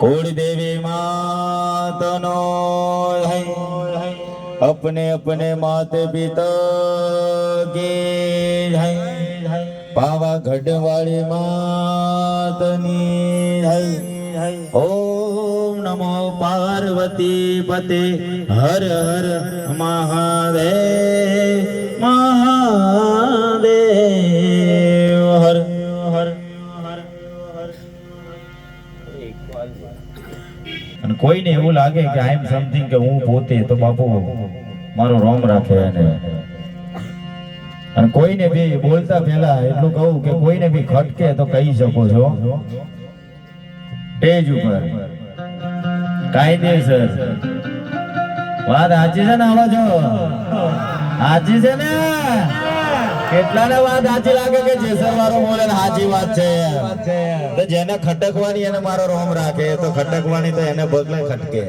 કોળી દેવી માતનો अपने अपने माते पिता के जय પાવાગઢ વાળી માતની જય ઓમ નમો પાર્વતી પતે હર હર મહાદેવ મહાદેવ કોઈને એવું લાગે કે આઈ એમ સમથિંગ કે હું પોતે, તો બાપુ મારો રોમ રાખે એને. અને કોઈને બી બોલતા પહેલા એટલું કહું કે કોઈને બી ખટકે તો કહી શકો છો. સ્ટેજ ઉપર. કાયદેસર. વાત સાચી છે ને આવો છો સાચી છે ને? જેને ખટકવાની એને મારો રોમ રાખે, તો ખટકવાની તો એને બગલે ખટકે.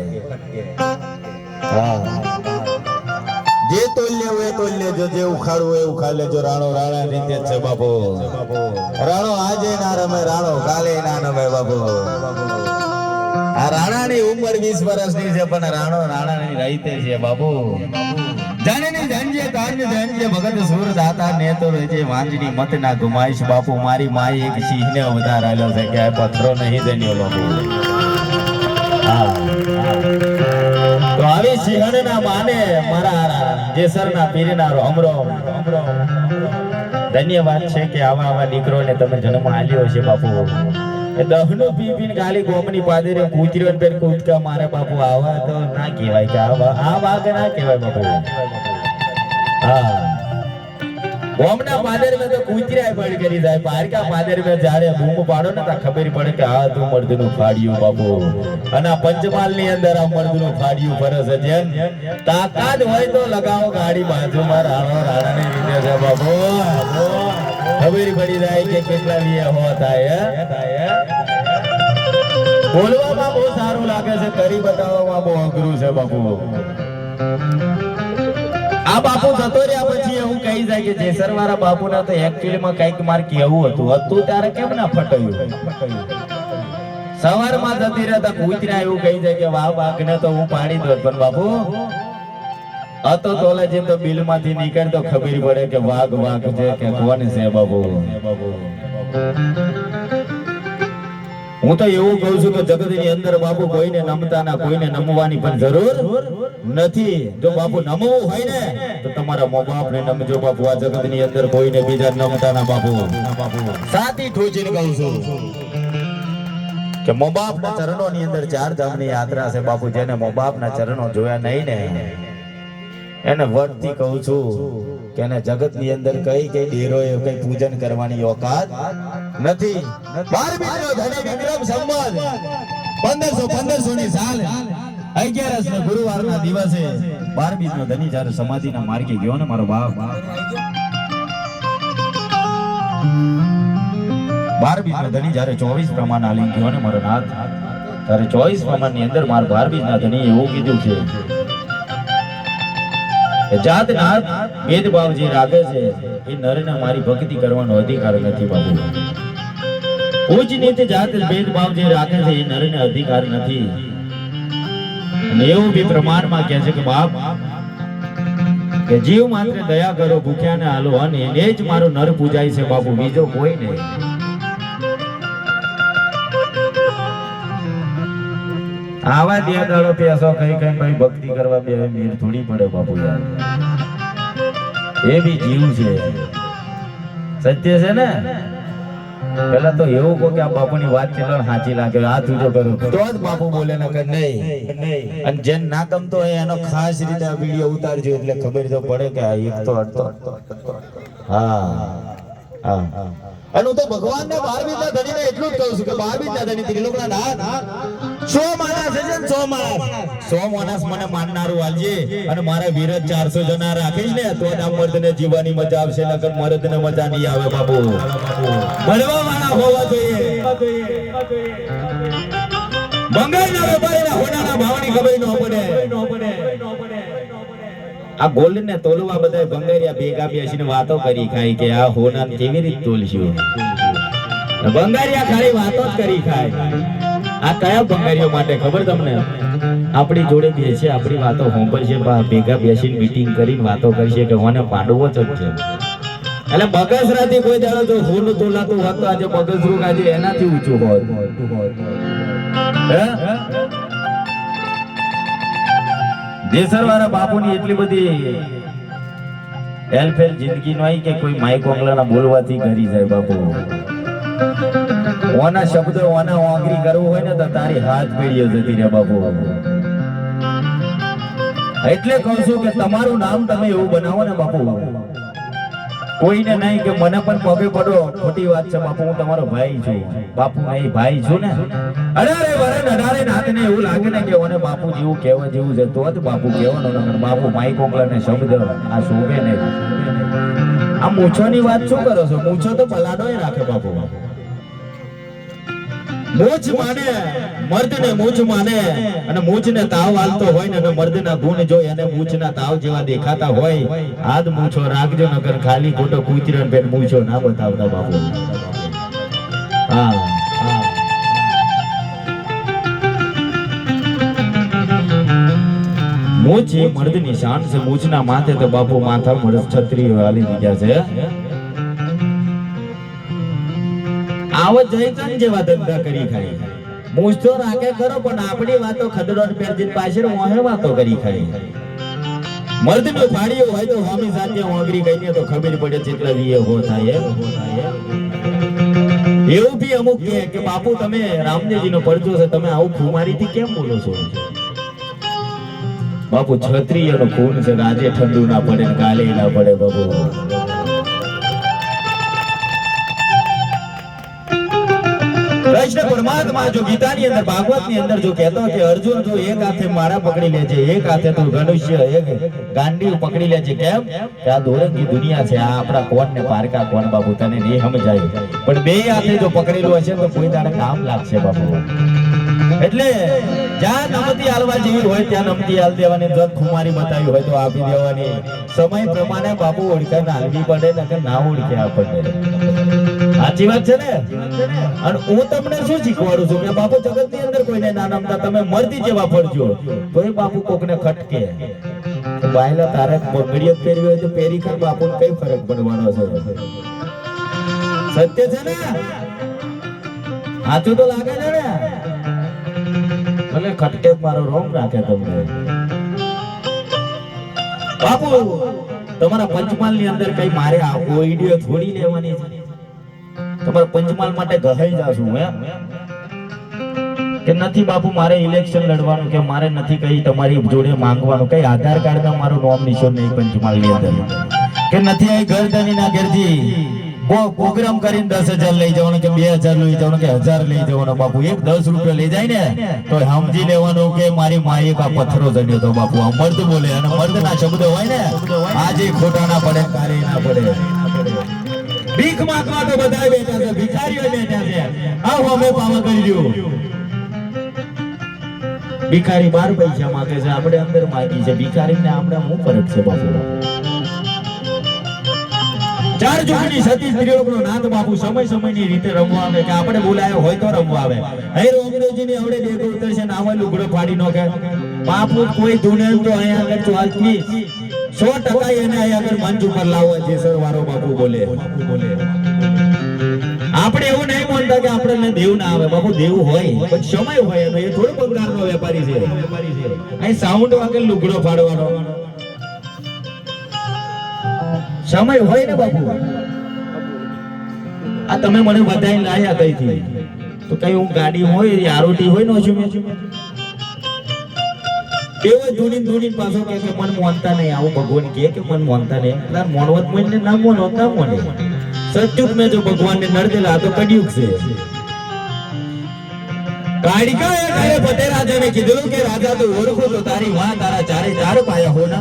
જે તોલ્ય હોય એ તોલ્ય, જો ઉખાડવું એ ઉખાડ લેજો. રાણો, રાણા રીતે છે બાપુ. રાણો આજે ના રમે, રાણો કાલે ના રમે બાપુ. આ રાણાની ઉંમર વીસ વર્ષની છે, પણ રાણો રાણાની રહીતે છે બાપુ. જાણે જાણજે તારને જાણજે ભગત સુર દાતા ને તો રેજે વાંજની મત ના ગુમાઈશ. મારી માઈ એક અવતાર આલ્યો છે કે આ પથ્થરો નહીં બાપુ. હા તો મારા જેસરના પીરના રોમ રોમ ધન્યવાદ છે કે આવા આવા દીકરોને તમે જન્મ આલ્યો છે બાપુ. દહનું પી પીને ખાલી ગોમની પાદરે કૂતરીઓ પેર કૂદકા મારે બાપુ આવા તો ના કહેવાય કે આવા આ વાગ ના કહેવાય બાપુ? હા. ગોમના પાદર મેં તો કૂતરાય પડ કરી જાય પારકા પાદર મેં જ્યારે બૂમ પાડો ને તો ખબર પડે કે આ તો મર્દનું ફાડ્યું બાપુ. અને આ પંચમહાલની અંદર આ મર્દનું ફાડ્યું ફરસ છે તાકાત હોય તો લગાવો ગાડી બાજુમાં રાણો રાણાને રીતે છે બાપુ. ખબર પડી જાય કે કેટલા વીએ હો થાય બોલવામાં બહુ સારું લાગે છે, કરી બતાવવામાં બહુ અઘરું છે, બાપુ. આ બાપુ જતો રહ્યા પછી એવું કહી જાય કે જેસર વાળા બાપુ ના તો એકચ્યુઅલી માં કંઈક માર કેવું હતું. હતું ત્યારે કેમ ના ફટાયું? સવારમાં જતી રહેતા કૂતરા એવું કહી જાય કે વાહ, વાઘને તો હું પાણી દઉં પણ બાપુ હતો તોલે જેમ તો બિલમાંથી નીકળ તો ખબર પડે કે વાઘ વાઘ છે કે કોણ છે બાબુ? હું તો એવું કહું છું કે જગતની અંદર બાપુ કોઈને નમતા ના, કોઈને નમવાની પણ જરૂર નથી. જો બાપુ નમવું હોય ને, તો તમારા મો બાપ ને નમજો બાપુ આ જગતની અંદર કોઈને બીજા નમતા ના બાપુ સાથી ઠોચીને કહું છું કે મો બાપ ના ચરણો ની અંદર ચાર ધામની યાત્રા છે બાપુ જેને મો બાપ ના ચરણો જોયા નહીં ને એને વર્તી કહું છું કે એને જગતની અંદર કઈ કઈ ડેરો એ કઈ પૂજન કરવાની ઓકાત નથી. બાર બીજો ધણી વિક્રમ સંવત પંદરસો પંદરસો ની સાલ અગિયારસ ને ગુરુવાર ના દિવસે બાર નો ધની જયારે સમાધિ ના માર્ગે ગયો ને મારો બાપ. બાર નો ધની જયારે ચોવીસ પ્રમાણ આલી ગયો ને મારો નાથ, ત્યારે ચોવીસ પ્રમાણની અંદર મારા બાર ના ધની એવું કીધું છે જાત ભેદભાવ જે રાખે છે, એ નરને મારી ભક્તિ કરવાનો અધિકાર નથી બાબુ ઉચ્ચ જાત ભેદભાવ જે રાખે છે, એ નરને અધિકાર નથી. અને એવું બી પ્રમાણમાં કહે છે કે, બાપ, કે જીવ માત્ર દયા કરો, ભૂખ્યાને હાલો અને એને જ મારો નર પૂજાય છે બાપુ, બીજો કોઈ નહીં. આવા દિયા દાડો પેસો કઈ કઈ ભાઈ ભક્તિ કરવા બે મીર થોડી પડે બાપુ યાર. એ બી જીવ છે. સત્ય છે ને? પેલા તો એવું કહો કે આ બાપુની વાત છે સાચી લાગે, હાથ ઊંચો કરો. તો જ બાપુ બોલે ને કે નહીં. અને જેન ના ગમતો હોય એનો ખાસ રીતે આ વીડિયો ઉતારજો, એટલે ખબર તો પડે કે આ એક તો અડતો હા હા. અને હું તો ભગવાન ને બાર બીજના ધણીને એટલું જ કહું છું કે બાર બીજના ધણી ત્રિલોકના નાથ. સો માણસ છે ને સો માણસ. સો માણસ મને માનનારું વાલજી. અને મારા વિરત ચારસો જણા રાખીશ ને, તો આ મર્દને જીવવાની મજા આવશે, નકર મર્દને મજા નહીં આવે બાપુ. મળવા વાળા હોવા જોઈએ. બંગાળના વેપારીના હોનાના ભાવની ખબર ન પડે. આ ગોલ્ડ ને તોલવા બધા બંગારિયા ભેગા બેસીને વાતો કરી ખાય કે આ હોના કેવી રીતે તોલશું બંગારિયા ખાલી વાતો જ કરી ખાય. આ કયા ભંગારીઓ માટે ખબર તમને? આપણી જોડે બેસે આપણી વાતો હોંભળશે ભેગા બેસીને મીટિંગ કરીને વાતો કરશે કે હોને પાડવો જ છે. એટલે બગસરાથી કોઈ દાડો જો ફૂલ તોલાતું તો આજે બગસરું આજે એનાથી ઊંચું હોત? જેસર વાળા બાપુની એટલી બધી એલફેલ જિંદગી નો કે કોઈ માઈક ઓંગલાના બોલવાથી કરી જાય બાપુ. ઓના શબ્દો ઓના ઓંગરી કરવું હોય ને તો તારી હાથ પેઢીઓ જતી રહે બાપુ. એટલે કહું છું કે તમારું નામ તમે એવું બનાવો ને બાપુ. કોઈને નહીં કે મને પણ પગે પડો. ખોટી વાત છે, બાપુ, હું તમારો ભાઈ છું. બાપુ નહીં ભાઈ છું ને. અઢારે વરણ અઢારે નાથને એવું લાગે ને કે ઓને બાપુ જેવું કહેવા જેવું છે. તો જ બાપુ કહેવાનો બાપુ માઈ ને શબ્દ આ શોભે નહીં. આ મૂછોની વાત શું કરો છો? મૂછો તો પલાડોય રાખે બાપુ. મૂછ માને, મર્દને મોજ માને અને મૂછને તાવ હાલતો હોય ને અને મર્દના ગુણ જોઈ અને મૂછના તાવ જેવા દેખાતા હોય આજ મૂછો રાખજો નકર ખાલી ખોટો કૂતરણ પેટ મૂછો ના બતાવતા બાપુ. હા. મોજ એ મર્દ મર્દની શાન છે મૂછ ના માથે તો બાપુ માથા મર્દ છત્રી વાલી દીધા છે. આવત જયચંદ જેવા ધંધા કરી ખાઈ. મૂછ રાખે કરો, પણ આપણી વાતો ખદડો પેરજીન પાછળ ઓહે વાતો કરી ખાઈ. મર્દનું ફાડીઓ હોય તો સ્વામી સાથે ઓગરી ગઈ તો ખબર પડે, ચિત્ર દીએ હો થાય. એવું બી અમુક કે બાપુ તમે રામદેવજી નો પરચો છે, તમે આવું ખુમારીથી કેમ બોલો છો? બાપુ ક્ષત્રિય નો ખૂન છે રાજે ઠંડુ ના પડે કાલે ના પડે બાપુ. કૃષ્ણ પરમાત્મા જો ગીતાની અંદર, ભાગવતની અંદર જો કહેતો કે, અર્જુન, તું એક હાથે માળા પકડી લેજે, એક હાથે તું ધનુષ્ય એક ગાંડી પકડી લેજે. કેમ? કે આ દોરંગી દુનિયા છે, આ આપણા કોણ ને પારકા કોણ બાપુ, તને નહીં સમજાય. પણ બે હાથે જો પકડેલું હશે તો કોઈ તારે કામ લાગશે બાપુ. એટલે જ્યાં નમતી હાલવા જેવી હોય, ત્યાં નમતી હાલ દેવાની, જો ખુમારી બતાવી હોય તો આપી દેવાની. સમય પ્રમાણે બાપુ ઓળખાણ હાલવી પડે, નકર ના ઓળખે આપણને. સાચી વાત છે ને? અને હું તમને શું શીખવાડું છું કે બાપુ જગતની અંદર કોઈને ના નમતા, તમે મરતી જેવા ફરજો. તો એ બાપુ કોકને ખટકે. બાયલા તારે બંગડીઓ પહેરવી હોય તો પહેરી કર બાપુ કઈ ફરક પડવાનો છે? સત્ય છે ને? સાચું તો લાગે છે ને? ભલે ખટકે મારો રોંગ રાખે તમને. બાપુ, તમારા પંચમહાલની અંદર કઈ મારે આ ઓઈડિયો થોડી લેવાની છે? તમારે પંચમહાલ માટે ગહાઈ જાશું હે? કે નથી બાપુ, મારે ઇલેક્શન લડવાનું કે મારે નથી કઈ તમારી જોડે માંગવાનું? કઈ આધાર કાર્ડ ના મારું નોમ નિશોન નહીં પંચમહાલની અંદર. કે નથી અહીં ગરદની ના ઘરથી પ્રોગ્રામ કરીને દસ હજાર લઈ જવાનું કે બે હજાર લઈ જવાનું કે હજાર લઈ જવાનો બાપુ? એક દસ રૂપિયા લઈ જાય ને તો સમજી લેવાનું કે મારી માએ કા પથ્થરો જડ્યો તો બાપુ. આ મર્દ બોલે અને મર્દ ના શબ્દો હોય ને, આજે ખોટા ના પડે કારે ના પડે. ભીખ માંગવા તો બધા બેઠા છે, ભિખારીઓ બેઠા છે. આવો અમે પાવા કરી દો. ભિખારી બાર પૈસા માંગે છે, આપણે અંદર માંગી છે. ભિખારીને આપણે હું ફરક છે બાપુ? ચાર જુગની સતી સ્ત્રીઓનો નાથ બાપુ સમય સમયની રીતે રમવા આવે કે આપણે બોલાયો હોય તો રમવા આવે. અહીં રોમદેવજીની આવડે દેખો ઉતરશે ને આવા લુગડો ફાડી નોખે. બાપુ કોઈ ધૂને તો અહીંયા આગળ ચાલતી સો ટકા એને આગળ મંચ ઉપર લાવવા છે સરવારો બાપુ બોલે. આપણે એવું નહીં માનતા કે આપણને દેવ ના આવે. બાપુ, દેવ હોય, પણ સમય હોય એનો. એ થોડો પગારનો વેપારી છે. અહીં સાઉન્ડ વાગે લુગડો ફાડવાનો. સમય હોય ને બાપુ. આ તમે મને બધાઈને લાયા કઈથી? તો કઈ હું ગાડી હોય આરોટી હોય નો છું મેં? કેવો ધૂની ધૂની એ ફતે રાજા તો ઓળખો તો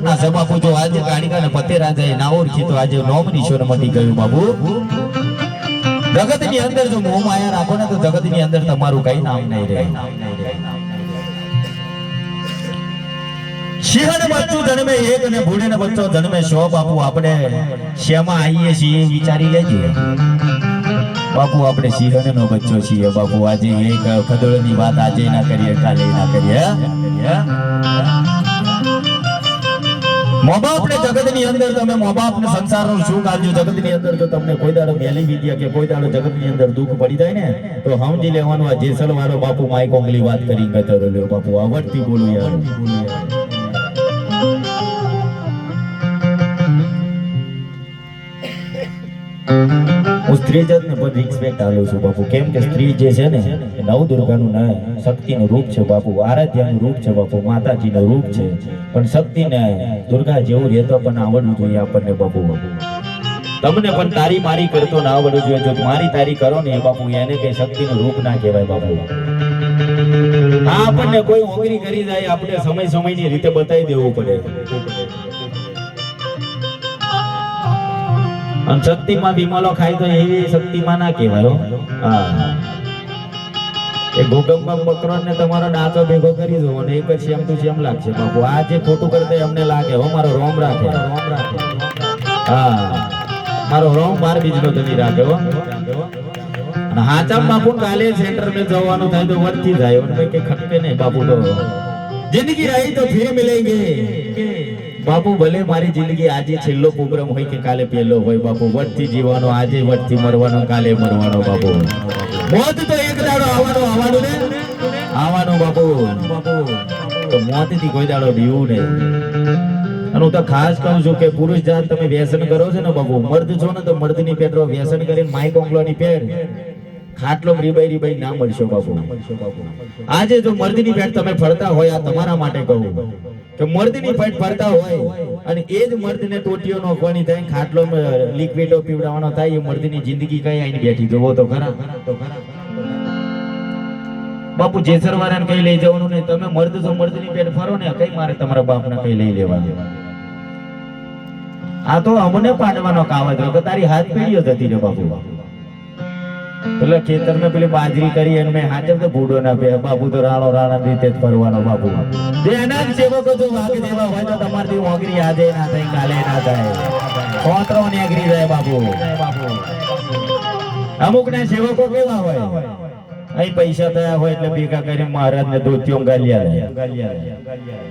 ના આજે કાળિકા ને ફતે રાજાએ ઓળખી, તો આજે નોમ નિશોર મટી ગયું, બાબુ. જગતની અંદર જો મોહ માયા રાખો ને, તો જગતની અંદર તમારું કઈ નામ નહીં રહે. સિંહ ને બચ્ચું જન્મે એક અને ભૂડીને બચ્ચો જન્મે સો બાપુ આપણે શેમાં આવીએ છીએ વિચારી લેજે. બાપુ, આપણે સિંહને નો બચ્ચો છીએ. બાપુ, આજે એક ખદોળની વાત આજે ના કરીએ, કાલે ના કરીએ? જગતની અંદર તમે મા બાપને સંસારનું સુખ આલજો જગતની અંદર જો તમને કોઈ દાડો મેલી વિદ્યા કે કોઈ દાડો જગતની અંદર દુઃખ પડી જાય ને, તો સમજી લેવાનું આ જેસલ બાપુ માય કોંગલી વાત કરી ગતો લ્યો. બાપુ, આવડતી બોલું યાર. હું સ્ત્રી જાતને પણ રિસ્પેક્ટ આલું છું બાપુ. કેમ કે સ્ત્રી જે છે ને, એ નવ દુર્ગાનું ન, શક્તિનું રૂપ છે બાપુ. આરાધ્યાનું રૂપ છે બાપુ, માતાજીનું રૂપ છે. પણ શક્તિને દુર્ગા જેવું રહેતો પણ આવડવું જોઈએ આપણને બાપુ. તમને પણ તારી મારી કરતો ના આવડવું જોઈએ. જો મારી તારી કરો ને એ બાપુ, એને કઈ શક્તિનું રૂપ ના કહેવાય બાપુ. આપણને કોઈ ઓગરી કરી જાય આપણે સમય સમયની રીતે બતાવી દેવું પડે. અને શક્તિમાં વિમલો ખાય તો એવી શક્તિમાં ના કહેવાય હા. એ ભૂકંપમાં બકરો ને તમારો ડાચો ભેગો કરી દો અને એક જ શેમ તું શેમ લાગશે. બાપુ આ જે ખોટું કરતા એમને અમને લાગે હો મારો રોમ રાખે. હા મારો રોમ બાર બીજનો તમે રાખે હો. અને હાચા બાપુ, કાલે સેન્ટર મે જવાનું થાય તો વર્તી જાય. અને કે ખટકે નહીં, બાપુ તો. જિંદગી રહી તો ફિર મિલેંગે. બાપુ, ભલે મારી જિંદગી આજે છેલ્લો પ્રોગ્રામ હોય કે કાલે પહેલો હોય, બાપુ વટથી જીવવાનો, આજે વટથી મરવાનો, કાલે મરવાનો, બાપુ. મોત તો એક દાડો આવવાનો આવવાનો ને? આવવાનો, બાપુ. તો મોતથી કોઈ દાડો બીવું નહીં. અને હું તો ખાસ કહું છું કે પુરુષ જાત તમે વ્યસન કરો છો ને બાપુ, મર્દ છો ને તો મર્દની પેટરો વ્યસન કરીને માય કોંગલોની પેટ ખાટલો રીબાઈ રીબાઈ ના મળશો બાપુ. આજે જો મર્દીની પેટ તમે ફરતા હોય, આ તમારા માટે કહું. કે મર્દીની પેટ ફરતા હોય અને એ જ મર્દને ટોટીઓ નોખવાની થાય, ખાટલો લિક્વિડો પીવડાવવાનો થાય, એ મર્દીની જિંદગી કઈ આઈને બેઠી, જોવો તો ખરા. બાપુ જેસર વાળાને કઈ લઈ જવાનું નહીં. તમે મર્દ છો, મર્દની પેટ ફરો ને, કઈ મારે તમારા બાપને કઈ લઈ લેવા આ તો અમને પાડવાનો કાવત તારી હાથ પેઢીઓ જતી રે બાપુ. પેલા ખેતર મેં પેલી બાજરી કરી અને મેં હાચે તો ભૂડો ના પે બાપુ તો રાણો રાણા રીતે જ ફરવાનો બાપુ. જે એના સેવકો જો વાગ દેવા હોય તો તમારી ઓગરી આજે ના થાય, કાલે ના થાય. કોતરો ને અગરી જાય બાપુ. અમુક ના સેવકો કેવા હોય? અહીં પૈસા થયા હોય એટલે ભેગા કરી મહારાજ ને ધોતીઓ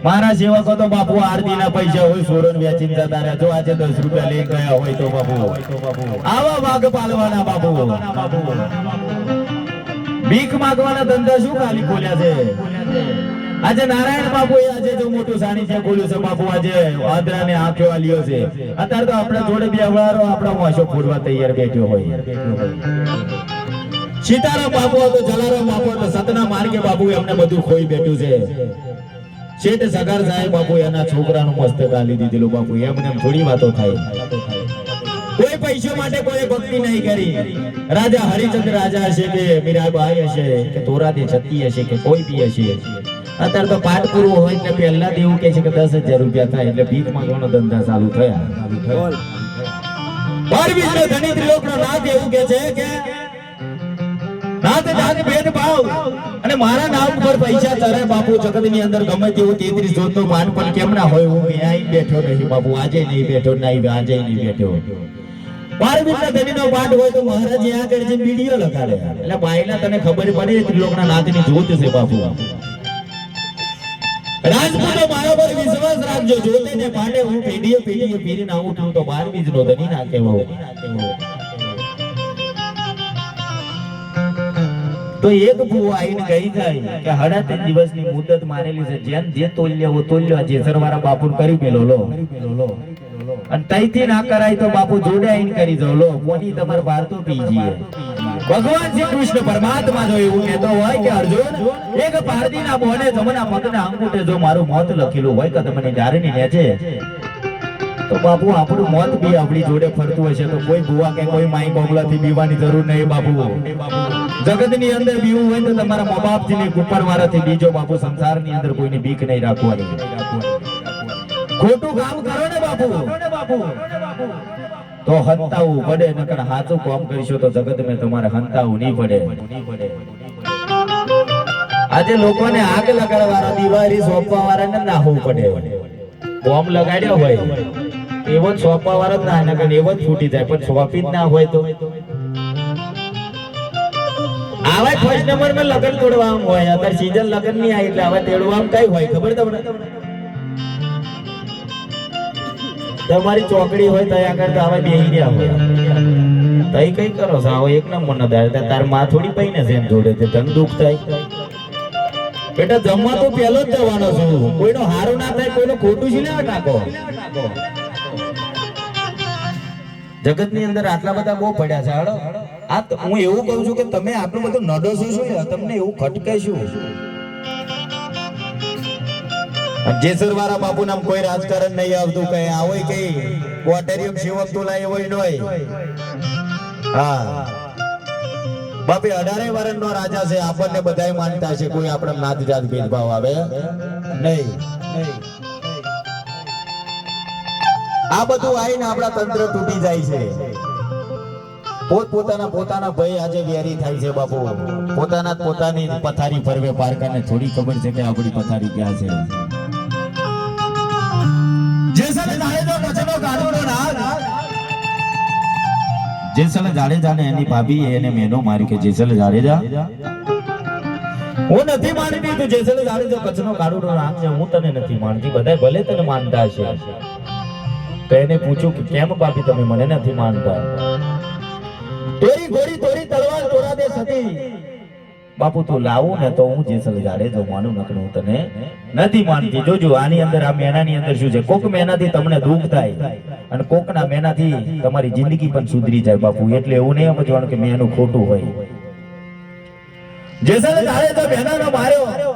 મારા સેવકો તો બાપુ આરતી ના પૈસા હોય સોરણ વેચીને જતા રહ્યા. જો આજે દસ રૂપિયા લઈ ગયા હોય તો બાપુ. આવા વાઘ પાલવાના બાપુ. ભીખ માગવાના ધંધા શું ખાલી ખોલ્યા છે? આજે નારાયણ બાપુ આજે જો મોટું સાનિધ્ય ખોલ્યું છે, બાપુ આજે આદરા ને આંખે વાલીઓ છે. અત્યારે તો આપણા જોડે બે વાળો આપણા વાંસો ફોડવા તૈયાર બેઠો હોય. સીતારામ બાપુ હતો જલારામ બાપુ હતો સતના માર્ગે બાપુ એમને બધું ખોઈ બેઠું છે. શેઠ સગર સાહેબ બાપુ એના છોકરાનું મસ્તક આલી દીધેલું બાપુ એમને થોડી વાતો થાય. કોઈ પૈસા માટે કોઈ ભક્તિ નહીં કરી. રાજા હરિચંદ્ર રાજા હશે કે મીરાબાઈ હશે કે તોરાદી છતી હશે કે કોઈ બી હશે. અત્યારે તો પાઠ પૂરું હોય એટલે પહેલા દેવું કે છે કે દસ હજાર રૂપિયા થાય એટલે ભીખ માંગવાનો ધંધા ચાલુ થયા. બાર બીજનો ધનિક લોકનો નાથ એવું કે છે કે નાથ જાત ભેદભાવ અને મારા નામ પર પૈસા ચરે બાપુ, જગતની અંદર ગમે તેવું તેત્રીસ જોતનો માન પણ કેમ ના હોય, હું ક્યાંય બેઠો નહીં બાપુ. આજે નહીં બેઠો નહીં આજે નહીં બેઠો. જોત છે બાપુ. રાજપૂતો મારા પર વિશ્વાસ રાખજો. જોતે ને બાર બીજનો ધણી ના કહેવો. તો એક ભૂવો આવીને કહી જાય કે હડા ત્રણ દિવસની મુદત મારેલી છે. જેમ જે તોલ્ય હો તોલ્ય. જેસર વાળા બાપુ કરી પેલો લો. અને તઈથી ના કરાય તો બાપુ જોડે આવીને કરી દો લો મોની તમારે બાર તો પી જઈએ. ભગવાન શ્રી કૃષ્ણ પરમાત્મા જો એવું કહેતો હોય કે અર્જુન, એક પારદીના બોને જમના પગના અંગૂઠે જો મારું મોત લખેલું હોય કે તમને જારીની નેચે તો બાપુ, આપણું મોત બી આપણી જોડે ફરતું હશે તો કોઈ ભૂવા કે કોઈ માઈ કોગલાથી બીવાની જરૂર નહીં બાપુ. જગતની અંદર બીવું હોય તો તમારા મા બાપથી નહીં કુંપર વાળાથી બીજો બાપુ સંસારની અંદર કોઈની બીક નહીં રાખવાની. ખોટું કામ કરો ને બાપુ. તો હંતાવું પડે, નકર હાચું કામ કરીશું તો જગત મેં તમારે હંતાવું નહીં પડે. આજે લોકોને આગ લગાડવાળા દિવાળી સોંપવા વાળાને નાહવું પડે. બોમ્બ લગાડ્યો હોય. એવો જ વાળો ના કારણે એવો જ ફૂટી જાય. પણ સોંપી ના હોય તો? આવા ફર્સ્ટ નંબરમાં લગન તોડવામાં હોય. અત્યારે સીઝન લગનની આવી એટલે આવા તેડવામાં કઈ હોય, ખબર તમને? તમારી ચોકડી હોય ત્યાં આગળ તો આવા બેહી ગયા હોય. તઈ કઈ કરો છો? આવો એક નંબર નો દાડ. તારમાં થોડી છે એમ જોડે છે. તને દુખ થાય. બેટા, જમવા તો પેલો જ જવાનો છું. કોઈનો હારું ના થાય, કોઈનો ખોટું છે ને નાખો જગતની અંદર આટલા બધા બહુ પડ્યા છે. હાડો આ હું એવું કહું છું કે તમે આટલું બધું નડો છો શું તમને એવું ખટકે શું જેસર વાળા બાપુ નામ કોઈ રાજકારણ નહીં આવતું, કઈ આવો કઈ ક્વોટેરિયમ શિવમ તુલા એવો નોય. હા. બાપી, અઢારે વર્ષનો રાજા છે, આપણને બધાય માનતા છે, કોઈ આપણે નાત જાત ભેદભાવ આવે? નહીં. આ બધું આવીને આપણા તંત્ર તૂટી જાય છે. પોત પોતાના પોતાના ભય આજે વેરી થાય છે બાપુ. પોતાના પોતાની પથારી ફરવે પારકાને થોડી ખબર છે કે આપણી પથારી ક્યાં છે. જેસલ જાડેજો ને. એની ભાભી એને મેનો મારી કે જેસલ જાડેજા હું નથી માનતી તું જેસલ જાડેજો કચરો કાઢવાનો રામ છે હું તને નથી માનતી. બધાય ભલે તને માનતા છે તો એને પૂછ્યું કે કેમ પાપી તમે? મને નથી માનતા. તોરી ગોળી તોરી તલવાર તોરા દે સતી બાપુ, તું લાવું ને તો હું જેસલ જાડેજો માનું નકરું તને નથી માનતી. જોજો, આની અંદર, આ મેનાની અંદર શું છે? કોક મેનાથી તમને દુઃખ થાય અને કોકના મેનાથી તમારી જિંદગી પણ સુધરી જાય બાપુ. એટલે એવું નહીં સમજવાનું કે મેનું ખોટું હોય. જેસલ જાડેજો મેનાનો માર્યો.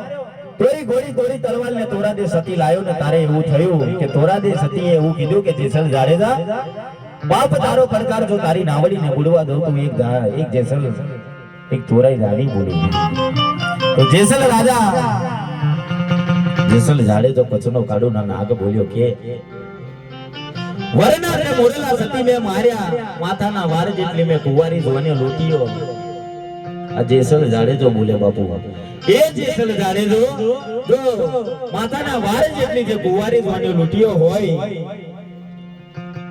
તોરી ગોળી ગોળી તલવાર ને તોરા દે સતી લાયો ને તારે એવું થયું કે તોરા દે સતીએ એવું કીધું કે જેસલ જાડેજા, બાપ તારો પડકાર જો તારી નાવડીને બુડવા દઉં તું એક એક જેસલ એક તોરાઈ રાણી બોલી. તો જેસલ રાજા, જેસલ જાડે તો કચનો કાઢો ના નાગ બોલ્યો કે વરના ને મોરેલા સતી મે માર્યા, માથાના વાર જેટલી મેં કુવારી જોવાની લૂંટીયો. આ જેસલ જાડેજો બોલે બાપુ એ જેસલ જાડેજો, જો માતાના વારે જેટલી જે ગુવારી જોવાને લૂંટીયો હોય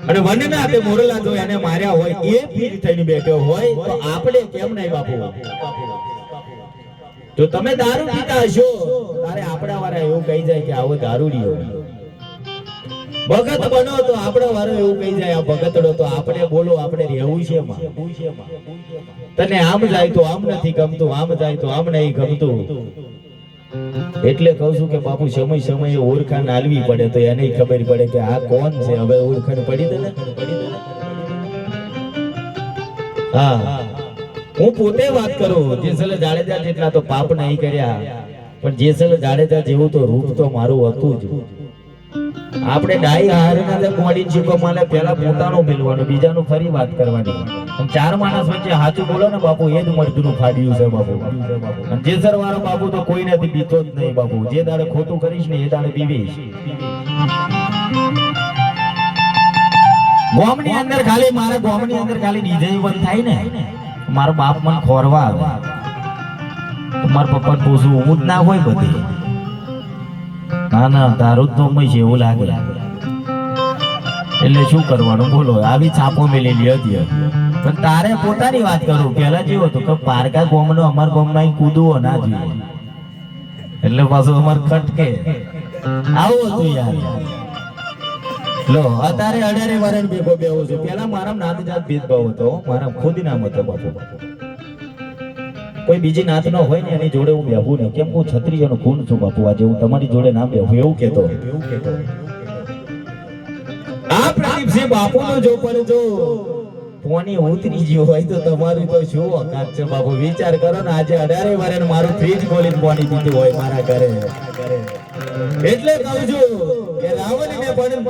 અને વનના તે મોરલા જો એને માર્યા હોય, એ પીર થઈને બેઠો હોય, તો આપણે કેમ નહીં બાપુ? તો તમે દારૂ પીતા હશો, તારે આપણા વાળા એવું કહી જાય કે આવો દારૂડિયો. ભગત બનો તો આપણો વારો એવું કહી જાય, આ ભગતડો તો આપણે બોલો, આપણે રહેવું છે. તને આમ જાય તો આમ નથી ગમતું, આમ જાય તો આમ નહીં ગમતું. એટલે કહું છું કે બાપુ, સમય સમયે ઓળખાણ આલવી પડે તો એને ખબર પડે કે આ કોણ છે? હવે ઓળખાણ પડી દે હા. હું પોતે વાત કરું, જેસલ જાડેજા જેટલા તો પાપ નહીં કર્યા. પણ જેસલ જાડેજા જેવું તો રૂપ તો મારું હતું જ. આપણે ડાઈ હારના જે કોડી ચીકો માલે, પહેલા પોતાનું મિલવાનું, બીજાનું ફરી વાત કરવાની. ચાર માણસ વચ્ચે હાચું બોલો ને બાપુ, એ જ મરદુનું ફાડ્યું છે બાપુ. જેસર વાળો બાપુ તો કોઈ નથી બીતો જ નહીં બાપુ. જે દાડે ખોટું કરીશ ને એ દાડે પીવીશ ગોમની અંદર ખાલી, મારા ગોમની અંદર ખાલી ડીજે બંધ થાય ને, મારો બાપ મને ખોરવા આવે. મારા પપ્પા પૂછવું હું જ ના હોય બધી. ના ના તારું જ નોમ છે એવું લાગે. એટલે શું કરવાનું? બોલો, આવી છાપો મેલેલી હતી પણ તારે પોતાની વાત કરું પેલા જેવું હતું કે પારકા ગોમનો અમાર ગોમમાં કૂદવો ના જોઈએ. એટલે પાછું અમાર ખટકે. આવું હતું યાર. લો, અત્યારે અઢારે વારણ ભેગો બેહો છું. પેલા મારા નાત ભેદભાવ હતો, મારા ખુદ નામ હતો. બાપુ કોઈ બીજી નાત નો હોય ને એની જોડે હું બેહું ને, કેમ હું ક્ષત્રિયનો ખૂન છું બાપુ, આજે હું તમારી જોડે ના બેહું, એવું કેતો આ પ્રદીપસિંહ બાપુનો જો પણ પોની ઉતરી ગયો હોય તો તમારું તો શું ઓકાત છે બાપુ? વિચાર કરો ને, આજે અઢારે વારે મારું ફ્રીજ ખોલીને પોની દીધું હોય મારા ઘરે. એટલે કહું છું કે રાવણને પણ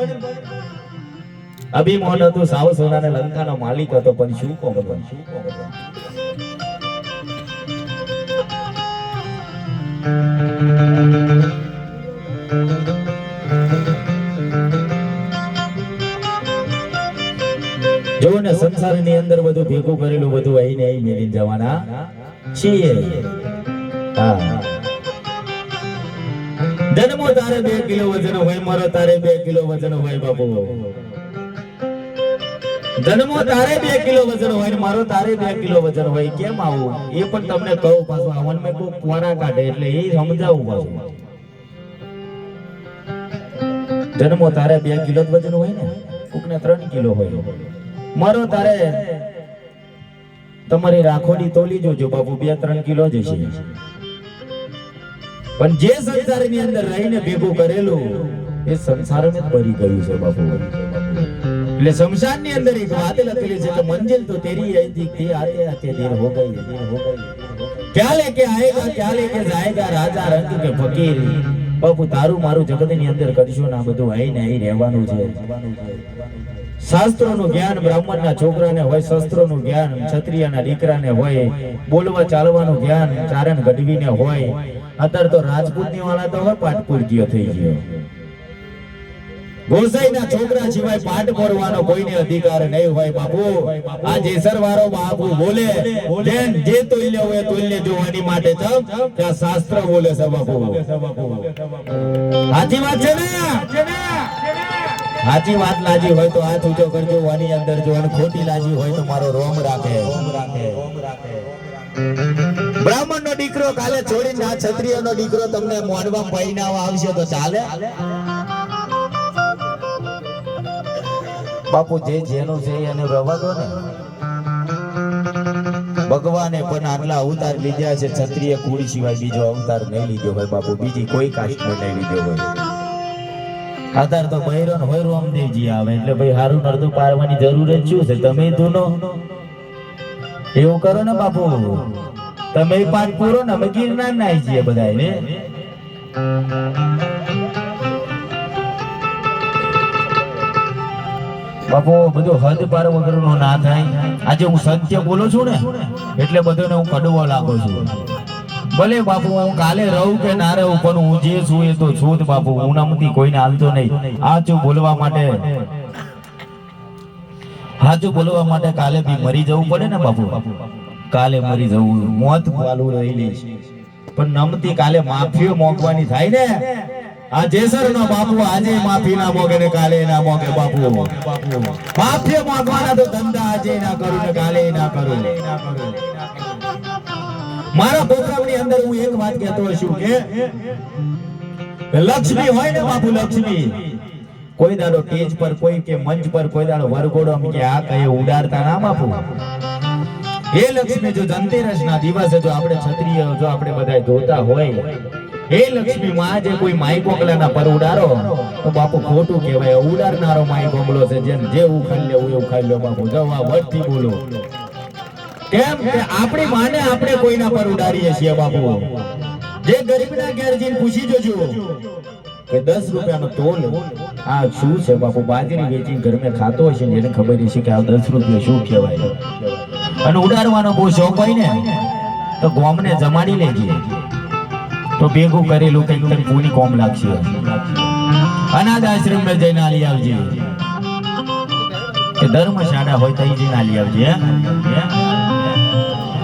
અભિમાન હતું, સાવ સોનાને લંકાનો માલિક હતો, પણ શું કહું? પણ શું કહું? જો ને સંસારની અંદર બધું ભેગું કરેલું બધું અહીં અહીં મેલી જવાના છીએ. હા. જન્મો તારે બે કિલો વજન હોય, મારો તારે બે કિલો વજન હોય, બાપુ. જન્મો તારે બે કિલો વજન હોય મારો તારે બે કિલો વજન હોય, કેમ આવું? એ પણ તમને કહું પાછું આવન મેં કોઈ કોરા કાઢે એટલે એ સમજાવું પાછું. જન્મો તારે બે કિલો વજન હોય ને, કોકને ત્રણ કિલો હોય. મારો તારે તમારી રાખોડી તોલી જોજો બાપુ, બે ત્રણ કિલો જ છે પણ જે સંસારની અંદર રહીને ભેગું કરેલું, એ સંસારને જ ભરી ગયું છે બાપુ. એટલે શમશાનની અંદર એક વાત લખેલી છે કે મંજિલ તો તેરી અહીંથી તે આતે આતે દેર હો ગઈ, દેર હો ગઈ ક્યાં લેકે આયેગા, ક્યાં લેકે જાયેગા, રાજા રંગ કે ફકીર. બાપુ, તારું મારું જગત અંદર કરશો ને આ બધું અહીં ને અહીં રહેવાનું છે. શાસ્ત્રોનું જ્ઞાન બ્રાહ્મણના છોકરાને હોય, શસ્ત્રોનું જ્ઞાન ક્ષત્રિયના દીકરાને હોય, બોલવા ચાલવાનું જ્ઞાન ચારણ ગઢવીને હોય. અત્યારે તો રાજપૂતની વાળા તો હવે પાટપુર ગયો થઈ ગયો. ગોસાઈના છોકરા સિવાય પાઠ ભરવાનો કોઈને અધિકાર નહીં હોય, બાપુ. આ જેસર વાળો બાપુ બોલે જેન જે તોલ્ય હોય તોલ્ય જોવાની માટે ચમ ત્યાં શાસ્ત્ર બોલે છે, બાપુ. સાચી વાત છે ને? સાચી વાત લાજી હોય તો હાથ ઊંચો કરજો, વાની અંદર જો અને ખોટી લાજી હોય તો મારો રોમ રાખે. બ્રાહ્મણ નો દીકરો કાલે છોડીને આ ક્ષત્રિય નો દીકરો તમને મોડવા પહેરાવા આવશે તો ચાલે? બાપુ જે જેનું છે એને રવા દો ને. ભગવાને પણ આટલા અવતાર લીધા છે, ક્ષત્રિય કુળ સિવાય બીજો અવતાર નહીં લીધો હોય બાપુ, બીજી કોઈ કાસ્ટ નહીં લીધો હોય. આધાર તો બૈરો ને હોય રામદેવજી આવે, એટલે ભાઈ હારું નરતું પારવાની જરૂર જ શું છે? તમે ધૂનો. એવું કરો ને બાપુ. તમે પાઠ પૂરો ને અમે ગિરનાર ના છીએ બધા બાપુ, બધો હદ પાર વગરનું ના થાય. આજે હું સત્ય બોલું છું ને, એટલે બધાને હું કડવો લાગુ છું. ભલે બાપુ, હું કાલે રહું કે ના રહું, પણ હું જે છું એ તો છું જ બાપુ. હું નામથી કોઈને હાલતો નહીં. આચું બોલવા માટે હાચું બોલવા માટે કાલે બી મરી જવું પડે ને બાપુ. કાલે મરી જવું. મોત ચાલુ રહી લઈશ પણ નમતી કાલે માફીઓ મોકવાની થાય ને. આ જેસર નો બાપુ આજે માફી ના મોગે ને કાલે ના મોગે બાપુ. માફી માંગવાના તો ધંધા આજે ના કરું ને કાલે ના કરું. મારા પ્રોગ્રામની અંદર હું એક વાત કહેતો છું કે લક્ષ્મી હોય ને બાપુ લક્ષ્મી, કોઈ દાડો સ્ટેજ પર કોઈ કે મંચ પર કોઈ દાડો વરઘોડો કે આ કઈ ઉડાડતા ના બાપુ. એ લક્ષ્મી, જો ધનતેરસ ના દિવસે જો આપણે ક્ષત્રિય, જો આપણે બધા જોતા હોય એ લક્ષ્મી માં જે કોઈ માઈ કોકલાના પર ઉડાડો તો બાપુ ખોટું કહેવાય. ઉડાડનારો માઈ કોકલો છે. જેમ જે ઉખાડી લેવું, એવું ખાઈ લો બાપુ. જવા વટથી બોલો. કેમ કે આપણી માને આપણે કોઈના પર ઉડાડીએ છીએ બાપુ. જે ગરીબના ઘેર જઈને પૂછી જોજો કે દસ રૂપિયાનો તોલ આ શું છે બાપુ? બાજરી વેચી ઘરમાં ખાતો હશે એને ખબર છે કે આ દસ રૂપિયા શું કહેવાય? અને ઉડાડવાનો બહુ શોખ હોય ને, તો ગોમને જમાડી લેજે. તો ભેગું કરેલું કંઈક તને કોની કોમ લાગશે? અનાથ આશ્રમમાં જઈને આલી આવજે. કે ધર્મશાળા હોય તો જઈને આલી આવજે?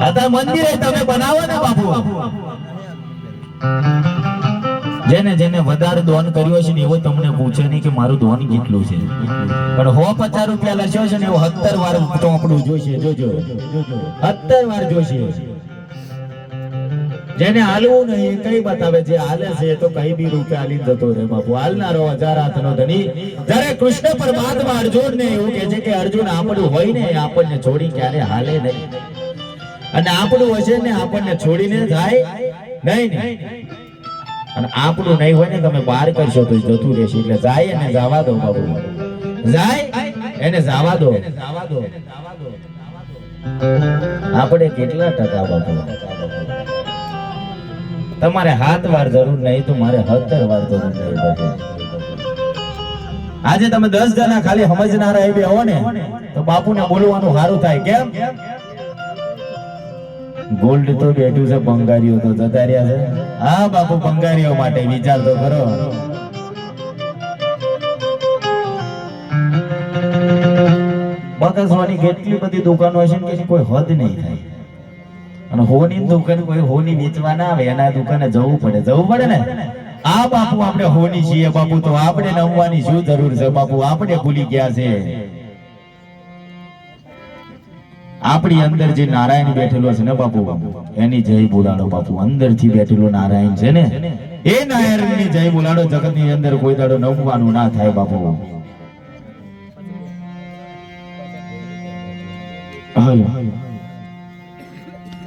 અત્યારે મંદિરે તમે બનાવો ને બાપુ. જેને જેને વધારે દોન કર્યો છે ને એવો તમને પૂછે નહીં કે મારું દોન કેટલું છે. પણ હો પચાસ રૂપિયા લખ્યો છે ને એવો સત્તર વાર ચોપડું જોશે, જોજો. સત્તર વાર જોશે. જેને હાલવું નહીં, કઈ બતાવે જે હાલે છે તો કઈ બી રૂપે હાલી જતો રહે. બાપુ, હાલનારો હજાર હાથનો ધની, જ્યારે કૃષ્ણ પરમાત્મા અર્જુન ને એવું કે છે કે અર્જુન આપણું હોય ને આપણને છોડી ક્યારે હાલે નહીં. અને આપણું હશે ને, આપણને છોડીને જાય નહીં અને આપણું નહીં હોય ને, તમે બહાર કરશો તો જતું રહેશે. એટલે જાય અને જવા દો બાબુ જાય એને જવા દો. આપણે કેટલા ટકા બાબુ તમારે હાથ વાર જરૂર નહીં તો મારે હતર વાર જરૂર નહીં બાબુ આજે તમે દસ જણા ખાલી સમજનારા એવી હો ને, તો બાપુને બોલવાનું સારું થાય. કેમ? ગોલ્ડ તો બેઠું છે બંગારીઓ તો જતા રહ્યા છે. હા, બાપુ બંગારીઓ માટે વિચાર તો કરો. બકસવાની કેટલી બધી દુકાનો હશે ને કોઈ હદ નહીં થાય. અને હોની દુકાન કોઈ હોની વેચવા ના આવે, એના દુકાને જવું પડે જવું પડે ને? આ બાપુ આપણે હોની છીએ, બાપુ, તો આપણે નમવાની શું જરૂર છે, બાપુ? આપણે ભૂલી ગયા છે. આપણી અંદર જે નારાયણ બેઠેલો છે ને બાપુ, એની જય બોલાડો બાપુ. અંદર અંદરથી બેઠેલો નારાયણ છે ને? એ નારાયણની જય બોલાડો, જગતની અંદર કોઈ દાડો નમવાનું ના થાય બાપુ. હાલો હાલો.